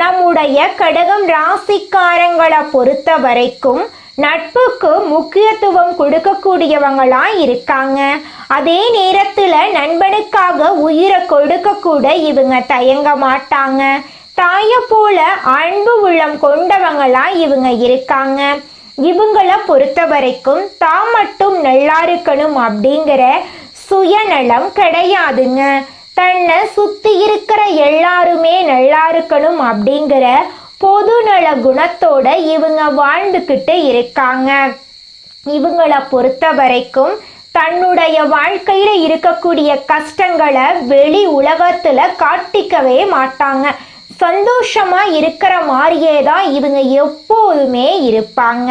நம்முடைய கடகம் ராசிக்காரங்களை பொறுத்த வரைக்கும் நட்புக்கு முக்கியத்துவம் கொடுக்கக்கூடியவங்களா இருக்காங்க. அதே நேரத்துல நண்பனுக்காக உயிரை கொடுக்க கூட இவங்க தயங்க மாட்டாங்க. தாய போல அன்பு உள்ளம் கொண்டவங்களா இவங்க இருக்காங்க. இவங்களை பொறுத்த வரைக்கும் தான் மட்டும் நல்லா இருக்கணும் அப்படிங்கிற சுயநலம் கிடையாதுங்க. தன்னை சுத்தி இருக்கிற எல்லாருமே நல்லா இருக்கணும் அப்படிங்கிற பொதுநல குணத்தோட இவங்க வாழ்ந்துக்கிட்டு இருக்காங்க. இவங்கள பொறுத்த வரைக்கும் தன்னுடைய வாழ்க்கையில இருக்கக்கூடிய கஷ்டங்களை வெளி உலகத்துல காட்டிக்கவே மாட்டாங்க. சந்தோஷமா இருக்கிற மாதிரியே தான் இவங்க எப்போதுமே இருப்பாங்க.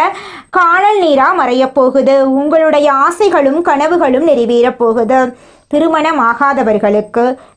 காணல் நீரா மறையப் போகுது. உங்களுடைய ஆசைகளும் கனவுகளும் நிறைவேறப் போகுது. திருமணம் ஆகாதவர்களுக்கு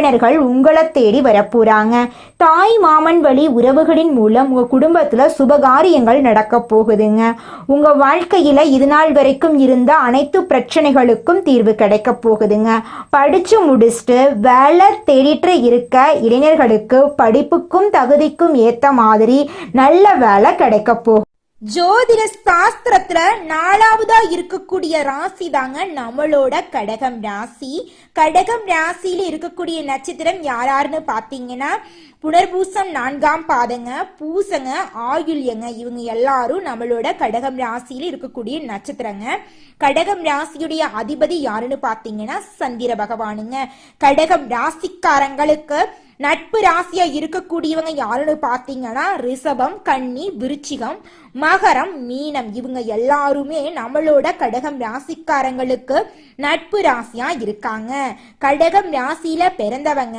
உறவினர்கள் உங்களை தேடி வரப்போறாங்க. தாய் மாமன் வழி உறவுகளின் மூலம் உங்க குடும்பத்துல சுபகாரியங்கள் நடக்க போகுதுங்க. உங்க வாழ்க்கையில இது நாள் வரைக்கும் இருந்த அனைத்து பிரச்சனைகளுக்கும் தீர்வு கிடைக்க போகுதுங்க. படிச்சு முடிச்சுட்டு வேலை தேடிட்டு இருக்க இளைஞர்களுக்கு படிப்புக்கும் தகுதிக்கும் ஏத்த மாதிரி நல்ல வேலை கிடைக்க போகும் ஜோதிட சாஸ்திரத்துல நாலாவதா இருக்கக்கூடிய ராசி தாங்க நம்மளோட கடகம் ராசி. கடகம் ராசியில இருக்கக்கூடிய நட்சத்திரம் யார் யாருன்னு பாத்தீங்கன்னா புனர்பூசம் நான்காம் பாதங்க பூசங்க ஆயுள்யங்க இவங்க எல்லாரும் நம்மளோட கடகம் ராசியில இருக்கக்கூடிய நட்சத்திரங்க. கடகம் ராசியுடைய அதிபதி யாருன்னு பாத்தீங்கன்னா சந்திர பகவானுங்க. கடகம் ராசிக்காரங்களுக்கு நட்பு ராசியா இருக்கக்கூடியவங்க யாருன்னு பாத்தீங்கன்னா ரிஷபம் கன்னி விருச்சிகம் மகரம் மீனம். இவங்க எல்லாருமே நம்மளோட கடகம் ராசிக்காரங்களுக்கு நட்பு ராசியா இருக்காங்க. கடகம் ராசியில பிறந்தவங்க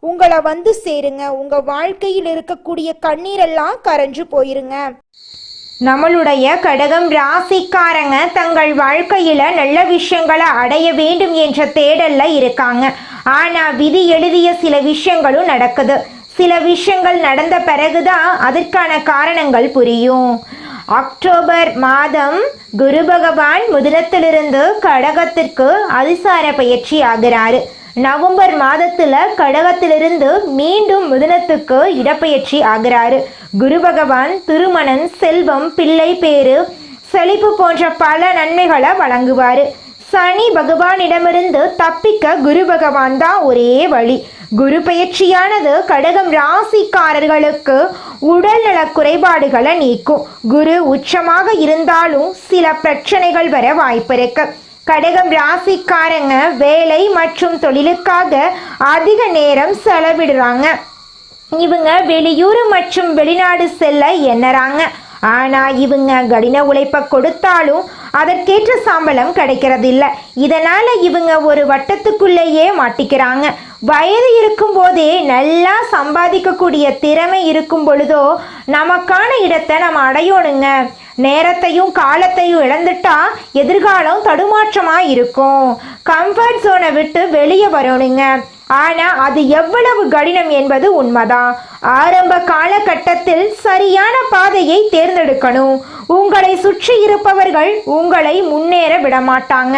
உங்களை வந்து சேருங்க. உங்க வாழ்க்கையில் இருக்கக்கூடிய கண்ணீரெல்லாம் கரைஞ்சு போயிருங்க. நம்மளுடைய கடகம் ராசிக்காரங்க தங்கள் வாழ்க்கையில நல்ல விஷயங்களை அடைய வேண்டும் என்ற தேடல்ல இருக்காங்க. ஆனா விதி எழுதிய சில விஷயங்களும் நடக்குது. சில விஷயங்கள் நடந்த பிறகுதான் அதற்கான காரணங்கள் புரியும். அக்டோபர் மாதம் குரு பகவான் முதலத்திலிருந்து கடகத்திற்கு அதிசார பயிற்சி ஆகிறாரு. நவம்பர் மாதத்துல கடகத்திலிருந்து மீண்டும் மிதுனத்துக்கு இடப்பெயர்ச்சி ஆகிறாரு. குரு பகவான் திருமணம் செல்வம் பிள்ளை பேரு செழிப்பு போன்ற பல நன்மைகளை வழங்குவார். சனி பகவானிடமிருந்து தப்பிக்க குரு பகவான் தான் ஒரே வழி. குரு பயிற்சியானது கடகம் ராசிக்காரர்களுக்கு உடல்நல குறைபாடுகளை நீக்கும். குரு உச்சமாக இருந்தாலும் சில பிரச்சனைகள் வர வாய்ப்பு இருக்குது கடகம் ராசிக்காரங்க வேலை மற்றும் தொழிலுக்காக அதிக நேரம் செலவிடுறாங்க. இவங்க வெளியூர் மற்றும் வெளிநாடு செல்ல எண்ணறாங்க. ஆனா இவங்க கடின உழைப்ப கொடுத்தாலும் அதற்கேற்ற சம்பளம் கிடைக்கிறதில்ல. இதனால இவங்க ஒரு வட்டத்துக்குள்ளேயே மாட்டிக்கிறாங்க. வயது இருக்கும் போதே நல்லா சம்பாதிக்கக்கூடிய திறமை இருக்கும் பொழுதோ நமக்கான இடத்தை நம்ம அடையணுங்க. நேரத்தையும் காலத்தையும் இழந்துட்டா எதிர்காலம் தடுமாற்றமாக இருக்கும் கம்ஃபர்ட் ஜோனை விட்டு வெளியே வரணுங்க. ஆனால் அது எவ்வளவு கடினம் என்பது உண்மைதான். ஆரம்ப காலகட்டத்தில் சரியான பாதையை தேர்ந்தெடுக்கணும். உங்களை சுற்றி இருப்பவர்கள் உங்களை முன்னேற விடமாட்டாங்க.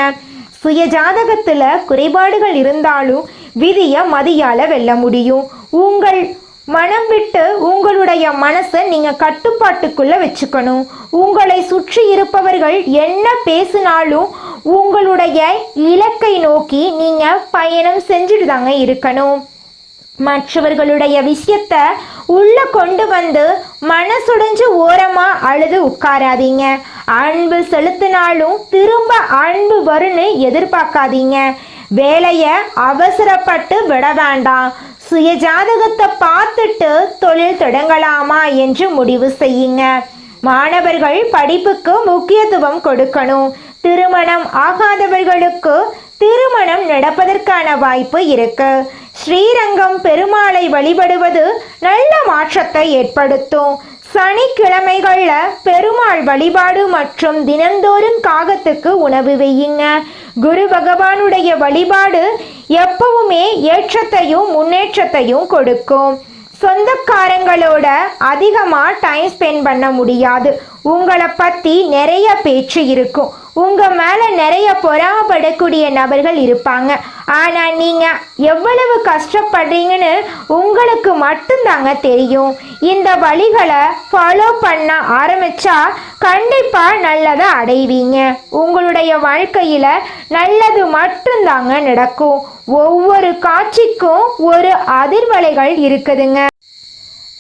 சுய ஜாதகத்தில் குறைபாடுகள் இருந்தாலும் விதியை மதியால வெல்ல முடியும். உங்கள் மனம் விட்டு உங்களுடைய மனசை நீங்கள் கட்டுப்பாட்டுக்குள்ளே வச்சுக்கணும். உங்களை சுற்றி இருப்பவர்கள் என்ன பேசினாலும் உங்களுடைய இலக்கை நோக்கி நீங்கள் பயணம் செஞ்சுட்டு தாங்க இருக்கணும். மற்றவர்களுடைய விஷயத்த உள்ள கொண்டு வந்து மனசுடைஞ்சு ஓரமா அழுது உட்காராதீங்க. அன்பு செலுத்தினாலும் திரும்ப அன்பு வரும்னு எதிர்பார்க்காதீங்க. வேலைய அவசரப்பட்டு விட வேண்டாம். சுய ஜாதகத்தை பார்த்துட்டு தொழில் தொடங்கலாமா என்று முடிவு செய்யுங்க. மாணவர்கள் படிப்புக்கு முக்கியத்துவம் கொடுக்கணும். திருமணம் ஆகாதவர்களுக்கு திருமணம் நடப்பதற்கான வாய்ப்பு இருக்கு. ஸ்ரீரங்கம் பெருமாளை வழிபடுவது நல்ல மாற்றத்தை ஏற்படுத்தும். சனிக்கிழமைகளில் பெருமாள் வழிபாடு மற்றும் தினந்தோறும் காகத்துக்கு உணவு வையுங்க. குரு பகவானுடைய வழிபாடு எப்பவுமே ஏற்றத்தையும் முன்னேற்றத்தையும் கொடுக்கும். சொந்தக்காரங்களோட அதிகமாக டைம் ஸ்பெண்ட் பண்ண முடியாது. உங்களை பற்றி நிறைய பேச்சு இருக்கும். உங்கள் மேலே நிறைய பொறாமப்படக்கூடிய நபர்கள் இருப்பாங்க. ஆனால் நீங்கள் எவ்வளவு கஷ்டப்படுறீங்கன்னு உங்களுக்கு மட்டும்தாங்க தெரியும். இந்த வழிகளை ஃபாலோ பண்ண ஆரம்பித்தா கண்டிப்பாக நல்லதை அடைவீங்க. உங்களுடைய வாழ்க்கையில் நல்லது மட்டும்தாங்க நடக்கும். ஒவ்வொரு காட்சிக்கும் ஒரு அதிர்வலைகள் இருக்குதுங்க.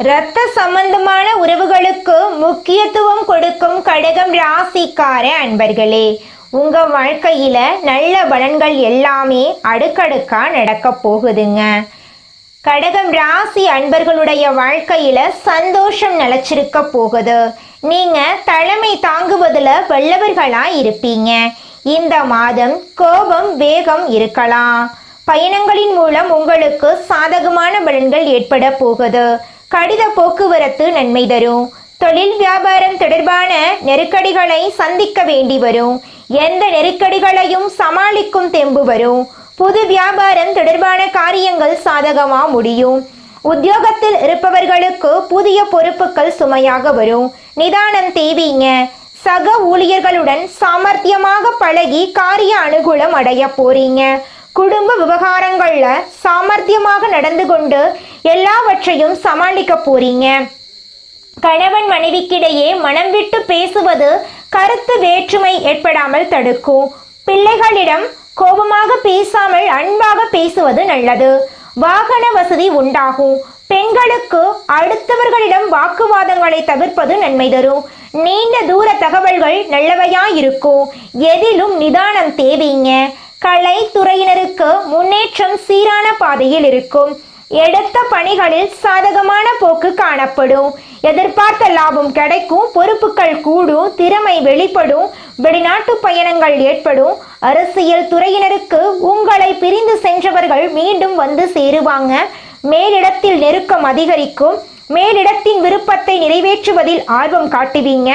இரத்த சம்பந்தமான உறவுகளுக்கு முக்கியத்துவம் கொடுக்கும் கடகம் ராசிக்கார அன்பர்களே உங்க வாழ்க்கையில நல்ல பலன்கள் எல்லாமே அடுக்கடுக்கா நடக்க போகுதுங்க. கடகம் ராசி அன்பர்களுடைய வாழ்க்கையில சந்தோஷம் நிலச்சிருக்க போகுது. நீங்க தலைமை தாங்குவதுல வல்லவர்களா இருப்பீங்க. இந்த மாதம் கோபம் வேகம் இருக்கலாம். பயணங்களின் மூலம் உங்களுக்கு சாதகமான பலன்கள் ஏற்பட போகுது. கடித போக்குவரத்து நன்மை தரும். தொழில் வியாபாரம் தொடர்பான நெருக்கடிகளை சந்திக்க வேண்டி வரும். எந்த நெருக்கடிகளையும் சமாளிக்கும் தெம்பு வரும். புது வியாபாரம் தொடர்பான காரியங்கள் சாதகமாக முடியும். உத்தியோகத்தில் இருப்பவர்களுக்கு புதிய பொறுப்புகள் சுமையாக வரும். நிதானம் தேவைங்க. சக ஊழியர்களுடன் சாமர்த்தியமாக பழகி காரிய அனுகூலம் அடைய போறீங்க. குடும்ப விவகாரங்கள்ல சாமர்த்தியமாக நடந்து கொண்டு எல்லாவற்றையும் சமாளிக்க போறீங்க. கணவன் மனைவிக்கிடையே மனம் விட்டு பேசுவது கருத்து வேற்றுமை ஏற்படாமல் தடுக்கும். பிள்ளைகளிடம் கோபமாக பேசாமல் அன்பாக பேசுவது நல்லது. வாகன வசதி உண்டாகும். பெண்களுக்கு அடுத்தவர்களிடம் வாக்குவாதங்களை தவிர்ப்பது நன்மை தரும். நீண்ட தூர தகவல்கள் நல்லவையா இருக்கும் எதிலும் நிதானம் தேவைங்க. கலை துறையினருக்கு முன்னேற்றம் சீரான பாதையில் இருக்கும். எடுத்த பணிகளில் சாதகமான போக்கு காணப்படும். எதிர்பார்த்த லாபம் கிடைக்கும் பொறுப்புகள் கூடும் திறமை வெளிப்படும் வெளிநாட்டு பயணங்கள் ஏற்படும். அரசியல் துறையினருக்கு உங்களை பிரிந்து சென்றவர்கள் மீண்டும் வந்து சேருவாங்க. மேலிடத்தில் நெருக்கம் அதிகரிக்கும். மேலிடத்தின் விருப்பத்தை நிறைவேற்றுவதில் ஆர்வம் காட்டுவீங்க.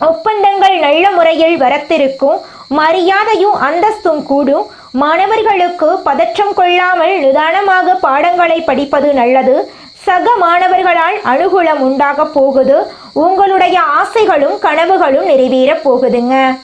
ஒப்பந்தங்கள் நல்ல முறையில் வரத்திருக்கும். மரியாதையும் அந்தஸ்தும் கூடும். மாணவர்களுக்கு பதற்றம் கொள்ளாமல் நிதானமாக பாடங்களை படிப்பது நல்லது. சக மாணவர்களால் அனுகூலம் உண்டாக போகுது. உங்களுடைய ஆசைகளும் கனவுகளும் நிறைவேறப் போகுதுங்க.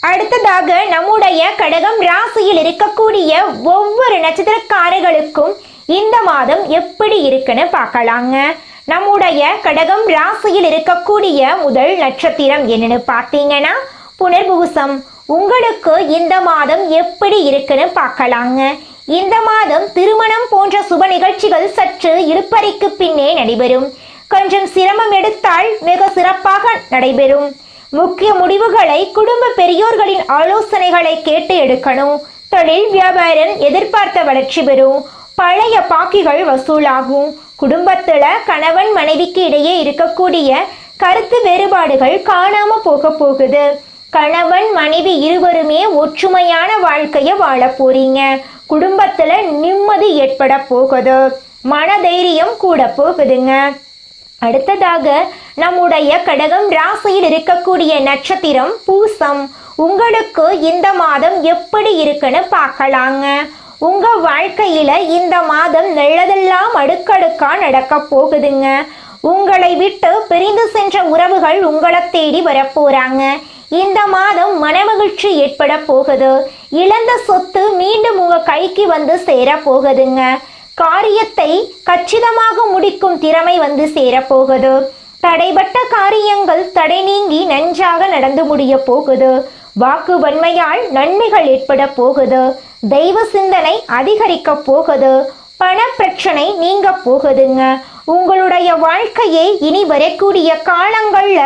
அடுத்ததாக நம்முடைய கடகம் ராசியில் இருக்கக்கூடிய ஒவ்வொரு நட்சத்திரக்காரர்களுக்கும் இந்த மாதம் எப்படி இருக்குன்னு பார்க்கலாங்க. நம்முடைய கடகம் ராசியில் இருக்கக்கூடிய முதல் நட்சத்திரம் என்னன்னு பார்த்தீங்கன்னா புனர்பூசம். உங்களுக்கு இந்த மாதம் எப்படி இருக்குன்னு பார்க்கலாங்க. இந்த மாதம் திருமணம் போன்ற சுப நிகழ்ச்சிகள் சற்று இருப்பறைக்கு பின்னே நடைபெறும். கொஞ்சம் சிரமம் எடுத்தால் மிக சிறப்பாக நடைபெறும். முக்கிய முடிவுகளை குடும்ப பெரியோர்களின் ஆலோசனைகளை கேட்டு எடுக்கணும். தொழில் வியாபாரம் எதிர்பார்த்த வளர்ச்சி பெறும். பழைய பாக்கிகள் வசூலாகும். குடும்பத்துல கணவன் மனைவிக்கு இடையே இருக்கக்கூடிய கருத்து வேறுபாடுகள் காணாம போக போகுது. கணவன் மனைவி இருவருமே ஒற்றுமையான வாழ்க்கையை வாழ போறீங்க. குடும்பத்துல நிம்மதி ஏற்பட போகுது. மனதைரியம் கூட போகுதுங்க. அடுத்ததாக நம்முடைய கடகம் ராசியில் இருக்கக்கூடிய நட்சத்திரம் பூசம். உங்களுக்கு இந்த மாதம் எப்படி இருக்குன்னு பார்க்கலாங்க. உங்க வாழ்க்கையில இந்த மாதம் நல்லதெல்லாம் அடுக்கடுக்கா நடக்க போகுதுங்க. உங்களை விட்டு பிரிந்து சென்ற உறவுகள் உங்களை தேடி வரப்போறாங்க இந்த மாதம் மனமகிழ்ச்சி ஏற்பட போகுது. இழந்த சொத்து மீண்டும் உங்க கைக்கு வந்து சேர போகுதுங்க. காரியத்தை கச்சிதமாக முடிக்கும் திறமை வந்து சேரப்போகுது தடைபட்ட காரியங்கள் தடை நீங்கி நன்றாக நடந்து முடிய போகுது. வாக்கு வன்மையால் நன்மைகள் ஏற்பட போகுது. தெய்வ சிந்தனை அதிகரிக்க போகுது. பண பிரச்சனை நீங்க போகுதுங்க. உங்களுடைய வாழ்க்கையே இனி வரக்கூடிய காலங்கள்ல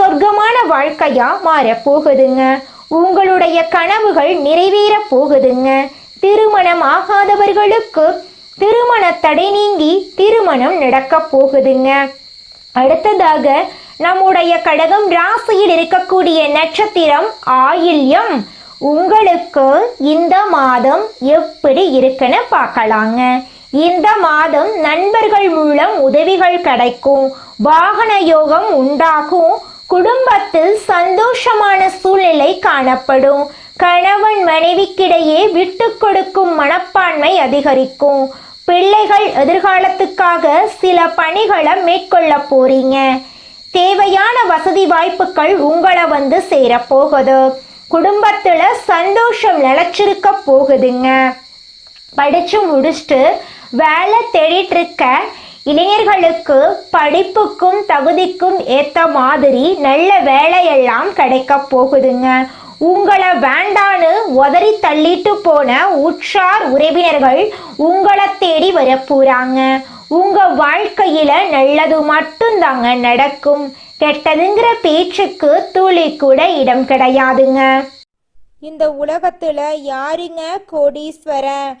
சொர்க்கமான வாழ்க்கையா மாற போகுதுங்க உங்களுடைய கனவுகள் நிறைவேற போகுதுங்க. திருமணம் ஆகாதவர்களுக்கு திருமண தடை நீங்கி திருமணம் நடக்க போகுதுங்க. அடுத்ததாக நம்முடைய கடகம் ராசியில் இருக்கக்கூடிய நட்சத்திரம் ஆயில்யம். உங்களுக்கு இந்த மாதம் எப்படி இருக்குன்னு பார்க்கலாங்க. இந்த மாதம் நண்பர்கள் மூலம் உதவிகள் கிடைக்கும். வாகன யோகம் உண்டாகும். குடும்பத்தில் சந்தோஷமான சூழ்நிலை காணப்படும். கணவன் மனைவிக்கிடையே விட்டு கொடுக்கும் மனப்பான்மை அதிகரிக்கும். பிள்ளைகள் எதிர்காலத்துக்காக சில பணிகளை மேற்கொள்ள போறீங்க. தேவையான வசதி வாய்ப்புகள் உங்களை வந்து சேரப்போகுது குடும்பத்துல சந்தோஷம் நிலச்சிருக்க போகுதுங்க. படிச்சு முடிச்சுட்டு வேலை தேடிட்டு இருக்க இளைஞர்களுக்கு படிப்புக்கும் தகுதிக்கும் ஏத்த மாதிரி நல்ல வேலையெல்லாம் கிடைக்க போகுதுங்க. உங்களை வேண்டான்னு உதறி தள்ளிட்டு போன உற்றார் உறவினர்கள் உங்களை தேடி வரப்போறாங்க உங்க வாழ்க்கையில நல்லது மட்டும்தாங்க நடக்கும். கெட்டதுங்கிற பேச்சுக்கு துளி கூட இடம் கிடையாதுங்க. இந்த உலகத்துல யாருங்க கோடீஸ்வரன்?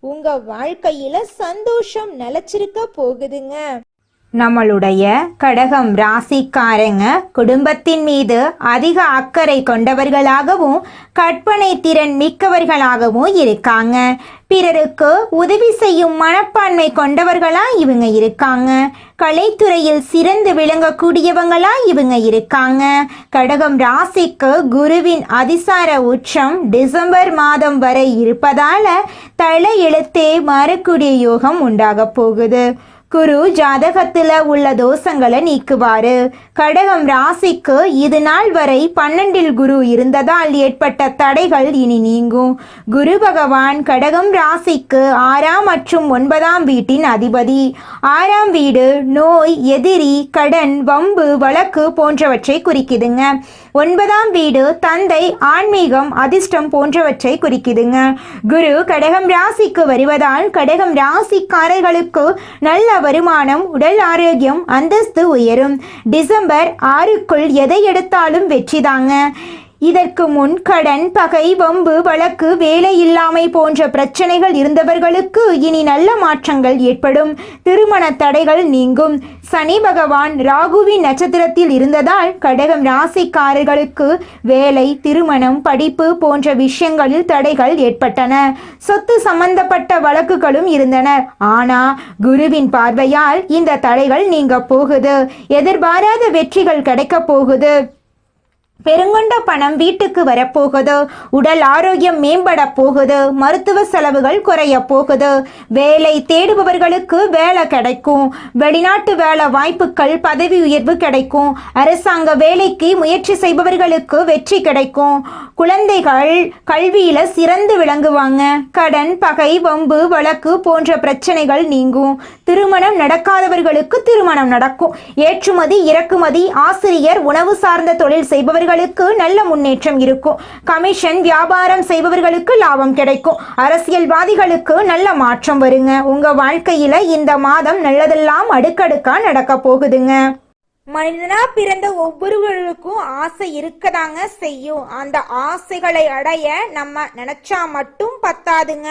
உங்க வாழ்க்கையில சந்தோஷம் நிலைச்சிருக்க போகுதுங்க. நம்மளுடைய கடகம் ராசிக்காரங்க குடும்பத்தின் மீது அதிக அக்கறை கொண்டவர்களாகவும் கற்பனை திறன் மிக்கவர்களாகவும் இருக்காங்க. பிறருக்கு உதவி செய்யும் மனப்பான்மை கொண்டவர்களா இவங்க இருக்காங்க. கலைத்துறையில் சிறந்து விளங்கக்கூடியவங்களா இவங்க இருக்காங்க. கடகம் ராசிக்கு குருவின் அதிசார உச்சம் டிசம்பர் மாதம் வரை இருப்பதால தலை எழுத்தே மாறக்கூடிய யோகம் உண்டாக போகுது. குரு ஜாதகத்தில் உள்ள தோஷங்களை நீக்குவாரு. கடகம் ராசிக்கு இது நாள் வரை பன்னெண்டில் குரு இருந்ததால் ஏற்பட்ட தடைகள் இனி நீங்கும். குரு பகவான் கடகம் ராசிக்கு ஆறாம் மற்றும் ஒன்பதாம் வீட்டின் அதிபதி. ஆறாம் வீடு நோய் எதிரி கடன் வம்பு வழக்கு போன்றவற்றை குறிக்குதுங்க. ஒன்பதாம் வீடு தந்தை ஆன்மீகம் அதிர்ஷ்டம் போன்றவற்றை குறிக்குதுங்க. குரு கடகம் ராசிக்கு வருவதால் கடகம் ராசிக்காரர்களுக்கு நல்ல வருமானம் உடல் ஆரோக்கியம் அந்தஸ்து உயரும். டிசம்பர் ஆறுக்குள் எதை எடுத்தாலும் வெற்றிதாங்க. இதற்கு முன் கடன் பகை வம்பு வழக்கு வேலை இல்லாமை போன்ற பிரச்சனைகள் இருந்தவர்களுக்கு இனி நல்ல மாற்றங்கள் ஏற்படும். திருமண தடைகள் நீங்கும். சனி பகவான் ராகுவின் நட்சத்திரத்தில் இருந்ததால் கடகம் ராசிக்காரர்களுக்கு வேலை திருமணம் படிப்பு போன்ற விஷயங்களில் தடைகள் ஏற்பட்டன. சொத்து சம்பந்தப்பட்ட வழக்குகளும் இருந்தன. ஆனா குருவின் பார்வையால் இந்த தடைகள் நீங்க போகுது. எதிர்பாராத வெற்றிகள் கிடைக்க போகுது. பெருங்கொண்ட பணம் வீட்டுக்கு வரப்போகுது. உடல் ஆரோக்கியம் மேம்பட போகுது. மருத்துவ செலவுகள் குறைய போகுது. வேலை தேடுபவர்களுக்கு வேலை கிடைக்கும். வெளிநாட்டு வேலை வாய்ப்புகள் பதவி உயர்வு கிடைக்கும். அரசாங்க வேலைக்கு முயற்சி செய்பவர்களுக்கு வெற்றி கிடைக்கும். குழந்தைகள் கல்வியில சிறந்து விளங்குவாங்க. கடன் பகை வம்பு வழக்கு போன்ற பிரச்சனைகள் நீங்கும். திருமணம் நடக்காதவர்களுக்கு திருமணம் நடக்கும். ஏற்றுமதி இறக்குமதி ஆசிரியர் உணவு சார்ந்த தொழில் செய்பவர்கள் செய்பவர்களுக்கு நல்ல முன்னேற்றம் இருக்கும். கமிஷன் வியாபாரம் செய்பவர்களுக்கு லாபம் கிடைக்கும். அரசியல்வாதிகளுக்கு நல்ல மாற்றம் வருங்க. உங்க வாழ்க்கையில இந்த மாதம் நல்லதெல்லாம் அடுக்கடுக்கா நடக்க போகுதுங்க. மனிதனா பிறந்த ஒவ்வொருவருக்கும் ஆசை இருக்கதாங்க செய்யும். அந்த ஆசைகளை அடைய நம்ம நினைச்சா மட்டும் பத்தாதுங்க.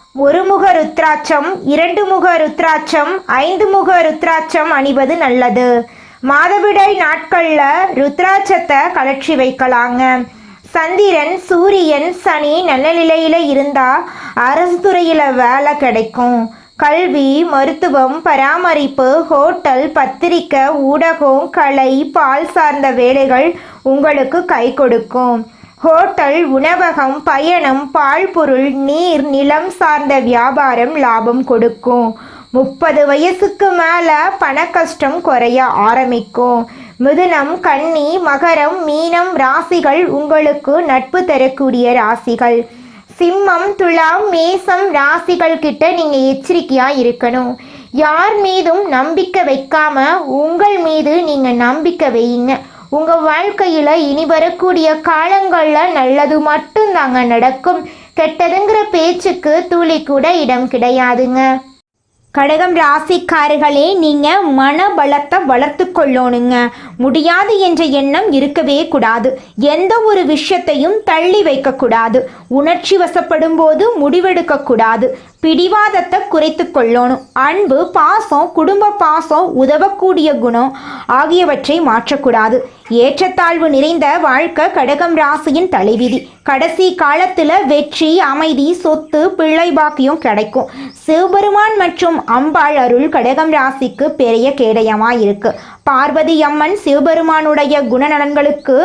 ஒரு முக ருத்ராட்சம் இரண்டு முக ருத்ராட்சம் ஐந்து முக ருத்ராட்சம் அணிவது நல்லது. மாதவிடாய் நாட்களில் ருத்ராட்சத்தை கலற்றி வைக்கலாங்க. சந்திரன் சூரியன் சனி நல்ல நிலையில் இருந்தால் அரசு துறையில் வேலை கிடைக்கும். கல்வி மருத்துவம் பராமரிப்பு ஹோட்டல் பத்திரிக்கை ஊடகம் கலை பால் சார்ந்த வேலைகள் உங்களுக்கு கை கொடுக்கும். ஹோட்டல் உணவகம் பயணம் பால் பொருள் நீர் நிலம் சார்ந்த வியாபாரம் லாபம் கொடுக்கும். முப்பது வயசுக்கு மேலே பண கஷ்டம் குறைய ஆரம்பிக்கும். மிதுனம் கன்னி மகரம் மீனம் ராசிகள் உங்களுக்கு நட்பு தரக்கூடிய ராசிகள். சிம்மம் துலாம் மேசம் ராசிகள் கிட்ட நீங்க எச்சரிக்கையா இருக்கணும். யார் மீதும் நம்பிக்கை வைக்காம உங்கள் மீது நீங்க நம்பிக்கை வையுங்க உங்க வாழ்க்கையில இனி வரக்கூடிய காலங்கள்ல நல்லது மட்டும்தாங்க நடக்கும். கெட்டதுங்கிற பேச்சுக்கு துளி கூட இடம் கிடையாதுங்க. கடகம் ராசிக்காரர்களே நீங்க மனபலத்தை வளர்த்து கொள்ளணுங்க. முடியாது என்ற எண்ணம் இருக்கவே கூடாது. எந்த ஒரு விஷயத்தையும் தள்ளி வைக்கக்கூடாது உணர்ச்சி வசப்படும் போது முடிவெடுக்க கூடாது. பிடிவாதத்தை குறைத்து கொள்ளணும். அன்பு பாசம் குடும்ப பாசம் உதவக்கூடிய குணம் ஆகியவற்றை மாற்றக்கூடாது. ஏற்றத்தாழ்வு நிறைந்த வாழ்க்கை கடகம் ராசியின் தலைவிதி. கடைசி காலத்தில் வெற்றி அமைதி சொத்து பிள்ளை பாக்கியம் கிடைக்கும். சிவபெருமான் மற்றும் அம்பாள் அருள் கடகம் ராசிக்கு பெரிய கேடயமாக இருக்கு. பார்வதி அம்மன் சிவபெருமானுடைய குணநலன்களுக்கு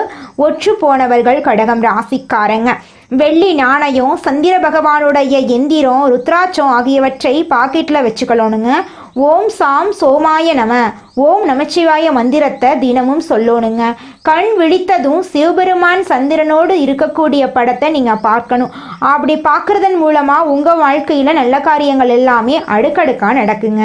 ஒற்று போனவர்கள் கடகம் ராசிக்காரங்க. வெள்ளி நாணயம் சந்திர பகவானுடைய எந்திரம் ருத்ராட்சம் ஆகியவற்றை பாக்கெட்டில் வச்சுக்கலோனுங்க. ஓம் சாம் சோமாய நம. ஓம் நமச்சிவாய மந்திரத்தை தினமும் சொல்லணுங்க கண் விழித்ததும் சிவபெருமான் சந்திரனோடு இருக்கக்கூடிய படத்தை நீங்கள் பார்க்கணும். அப்படி பார்க்குறதன் மூலமாக உங்கள் வாழ்க்கையில் நல்ல காரியங்கள் எல்லாமே அடுக்கடுக்காக நடக்குங்க.